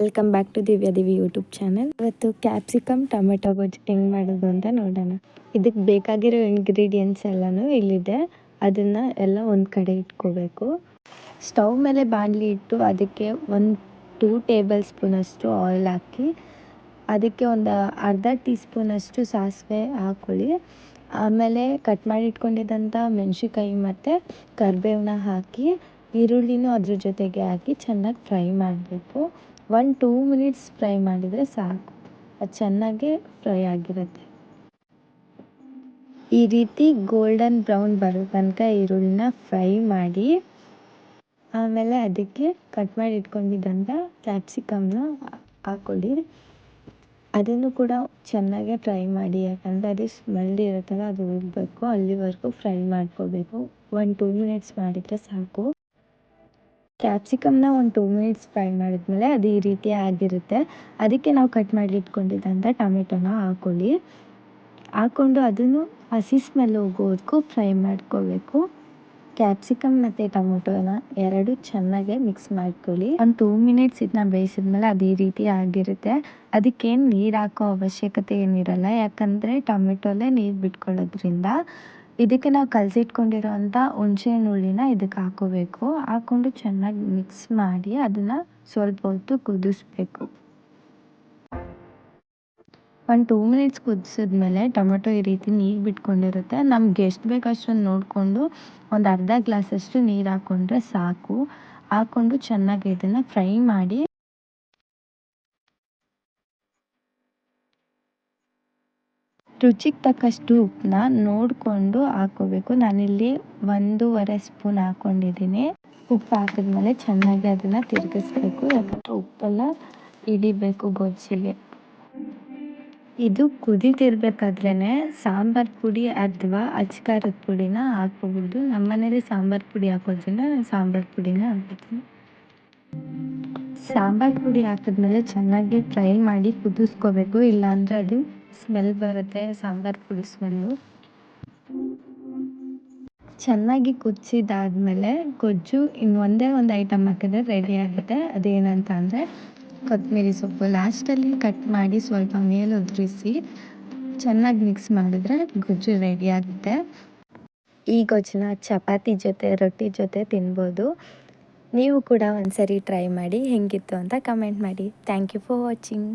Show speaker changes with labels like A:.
A: Welcome back to Divya Divi YouTube channel ಇವತ್ತು capsicum tomato ಗೊಜ್ಜು ಹೆಂಗೆ ಮಾಡೋದು ಅಂತ ನೋಡೋಣ. ಇದಕ್ಕೆ ಬೇಕಾಗಿರೋ ಇಂಗ್ರೀಡಿಯೆಂಟ್ಸ್ ಎಲ್ಲನೂ ಇಲ್ಲಿದೆ. ಅದನ್ನು ಎಲ್ಲ ಒಂದು ಕಡೆ ಇಟ್ಕೋಬೇಕು. ಸ್ಟವ್ ಮೇಲೆ ಬಾಣಲಿ ಇಟ್ಟು ಅದಕ್ಕೆ ಒಂದು ಟೂ ಟೇಬಲ್ ಸ್ಪೂನಷ್ಟು ಆಯಿಲ್ ಹಾಕಿ, ಅದಕ್ಕೆ ಒಂದು ಅರ್ಧ ಟೀ ಸ್ಪೂನಷ್ಟು ಸಾಸಿವೆ ಹಾಕ್ಕೊಳ್ಳಿ ಆಮೇಲೆ ಕಟ್ ಮಾಡಿ ಇಟ್ಕೊಂಡಿದ್ದಂಥ ಮೆಣಸಿನ್ಕಾಯಿ ಮತ್ತು ಕರಿಬೇವನ್ನ ಹಾಕಿ, ಈರುಳ್ಳಿನೂ ಅದ್ರ ಜೊತೆಗೆ ಹಾಕಿ ಚೆನ್ನಾಗಿ ಫ್ರೈ ಮಾಡಬೇಕು. ಒನ್ ಟೂ ಮಿನಿಟ್ಸ್ ಫ್ರೈ ಮಾಡಿದರೆ ಸಾಕು. ಅದು ಚೆನ್ನಾಗಿ ಫ್ರೈ ಆಗಿರುತ್ತೆ. ಈ ರೀತಿ ಗೋಲ್ಡನ್ ಬ್ರೌನ್ ಬರೋ ತನಕ ಈರುಳ್ಳಿನ ಫ್ರೈ ಮಾಡಿ, ಆಮೇಲೆ ಅದಕ್ಕೆ ಕಟ್ ಮಾಡಿ ಇಟ್ಕೊಂಡಿದ್ದಂಥ ಕ್ಯಾಪ್ಸಿಕಮ್ನ ಹಾಕ್ಕೊಳ್ಳಿ ಅದನ್ನು ಕೂಡ ಚೆನ್ನಾಗೇ ಫ್ರೈ ಮಾಡಿ, ಯಾಕಂದರೆ ಅದು ಸ್ಮೆಲ್ ಇರುತ್ತಲ್ಲ, ಅದು ಹೋಗಬೇಕು ಅಲ್ಲಿವರೆಗೂ ಫ್ರೈ ಮಾಡ್ಕೋಬೇಕು. ಒನ್ ಟೂ ಮಿನಿಟ್ಸ್ ಮಾಡಿದರೆ ಸಾಕು. ಕ್ಯಾಪ್ಸಿಕಮ್ನ ಒಂದು ಟೂ ಮಿನಿಟ್ಸ್ ಫ್ರೈ ಮಾಡಿದ್ಮೇಲೆ ಅದು ಈ ರೀತಿ ಆಗಿರುತ್ತೆ. ಅದಕ್ಕೆ ನಾವು ಕಟ್ ಮಾಡಿ ಇಟ್ಕೊಂಡಿದ್ದಂಥ ಟೊಮೆಟೊನ ಹಾಕ್ಕೊಳ್ಳಿ ಹಾಕ್ಕೊಂಡು ಅದನ್ನು ಹಸಿ ಸ್ಮೆಲ್ ಹೋಗೋವರೆಗೂ ಫ್ರೈ ಮಾಡ್ಕೋಬೇಕು. ಕ್ಯಾಪ್ಸಿಕಮ್ ಮತ್ತು ಟೊಮೆಟೊನ ಎರಡು ಚೆನ್ನಾಗೆ ಮಿಕ್ಸ್ ಮಾಡ್ಕೊಳ್ಳಿ. ಒಂದು ಟೂ ಮಿನಿಟ್ಸ್ ಇದನ್ನ ಬೇಯಿಸಿದ್ಮೇಲೆ ಅದು ಈ ರೀತಿ ಆಗಿರುತ್ತೆ. ಅದಕ್ಕೇನು ನೀರು ಹಾಕೋ ಅವಶ್ಯಕತೆ ಏನಿರಲ್ಲ. ಯಾಕಂದರೆ ಟೊಮೆಟೊಲೇ ನೀರು ಬಿಟ್ಕೊಳ್ಳೋದ್ರಿಂದ ಇದಕ್ಕೆ ನಾವು ಕಲಸಿಟ್ಕೊಂಡಿರೋಂಥ ಹುಣ್ಸೆಹಣ್ಣು ಹುಳಿನ ಇದಕ್ಕೆ ಹಾಕೋಬೇಕು. ಹಾಕ್ಕೊಂಡು ಚೆನ್ನಾಗಿ ಮಿಕ್ಸ್ ಮಾಡಿ ಅದನ್ನು ಸ್ವಲ್ಪ ಹೊತ್ತು ಕುದಿಸ್ಬೇಕು. ಒಂದು ಟೂ ಮಿನಿಟ್ಸ್ ಕುದಿಸಿದ್ಮೇಲೆ ಟೊಮೆಟೊ ಈ ರೀತಿ ನೀರು ಬಿಟ್ಕೊಂಡಿರುತ್ತೆ. ನಮ್ಗೆ ಎಷ್ಟು ಬೇಕು ಅಷ್ಟೊಂದು ನೋಡಿಕೊಂಡು ಒಂದು ಅರ್ಧ ಗ್ಲಾಸಷ್ಟು ನೀರು ಹಾಕ್ಕೊಂಡ್ರೆ ಸಾಕು. ಹಾಕ್ಕೊಂಡು ಚೆನ್ನಾಗಿ ಇದನ್ನು ಫ್ರೈ ಮಾಡಿ ರುಚಿಗೆ ತಕ್ಕಷ್ಟು ಉಪ್ಪನ್ನ ನೋಡಿಕೊಂಡು ಹಾಕ್ಕೋಬೇಕು ನಾನಿಲ್ಲಿ ಒಂದೂವರೆ ಸ್ಪೂನ್ ಹಾಕ್ಕೊಂಡಿದ್ದೀನಿ ಉಪ್ಪು ಹಾಕಿದ್ಮೇಲೆ ಚೆನ್ನಾಗಿ ಅದನ್ನು ತಿರುಗಿಸ್ಬೇಕು. ಯಾಕಂದರೆ ಉಪ್ಪೆಲ್ಲ ಹಿಡಿಬೇಕು ಗೊಜ್ಜಿಗೆ ಇದು ಕುದೀತಿರ್ಬೇಕಾದ್ರೇ ಸಾಂಬಾರು ಪುಡಿ ಅಥವಾ ಅಚ್ಕಾರದ ಪುಡಿನ ಹಾಕ್ಬೋದು ನಮ್ಮ ಮನೇಲಿ ಸಾಂಬಾರು ಪುಡಿ ಹಾಕೋದ್ರಿಂದ ನಾನು ಸಾಂಬಾರು ಪುಡಿನ ಹಾಕ್ತೀನಿ ಸಾಂಬಾರು ಪುಡಿ ಹಾಕಿದ್ಮೇಲೆ ಚೆನ್ನಾಗಿ ಫ್ರೈ ಮಾಡಿ ಕುದಿಸ್ಕೋಬೇಕು. ಇಲ್ಲಾಂದರೆ ಅದು ಸ್ಮೆಲ್ ಬರುತ್ತೆ, ಸಾಂಬಾರು ಪುಡಿ ಸ್ಮೆಲ್ಲು. ಚೆನ್ನಾಗಿ ಕುದಿಸಿದಾದ್ಮೇಲೆ ಗೊಜ್ಜು ಇನ್ನು ಒಂದೇ ಒಂದು ಐಟಮ್ ಹಾಕಿದ್ರೆ ರೆಡಿ ಆಗುತ್ತೆ. ಅದೇನಂತ ಅಂದರೆ ಕೊತ್ತಂಬರಿ ಸೊಪ್ಪು. ಲಾಸ್ಟಲ್ಲಿ ಕಟ್ ಮಾಡಿ ಸ್ವಲ್ಪ ಮೇಲೆ ಉದುರಿಸಿ ಚೆನ್ನಾಗಿ ಮಿಕ್ಸ್ ಮಾಡಿದ್ರೆ ಗೊಜ್ಜು ರೆಡಿ ಆಗುತ್ತೆ. ಈ ಗೊಜ್ಜನ್ನ ಚಪಾತಿ ಜೊತೆ, ರೊಟ್ಟಿ ಜೊತೆ ತಿನ್ಬೋದು. ನೀವು ಕೂಡ ಒಂದ್ಸರಿ ಟ್ರೈ ಮಾಡಿ ಹೇಗಿತ್ತು ಅಂತ ಕಮೆಂಟ್ ಮಾಡಿ. Thank you for watching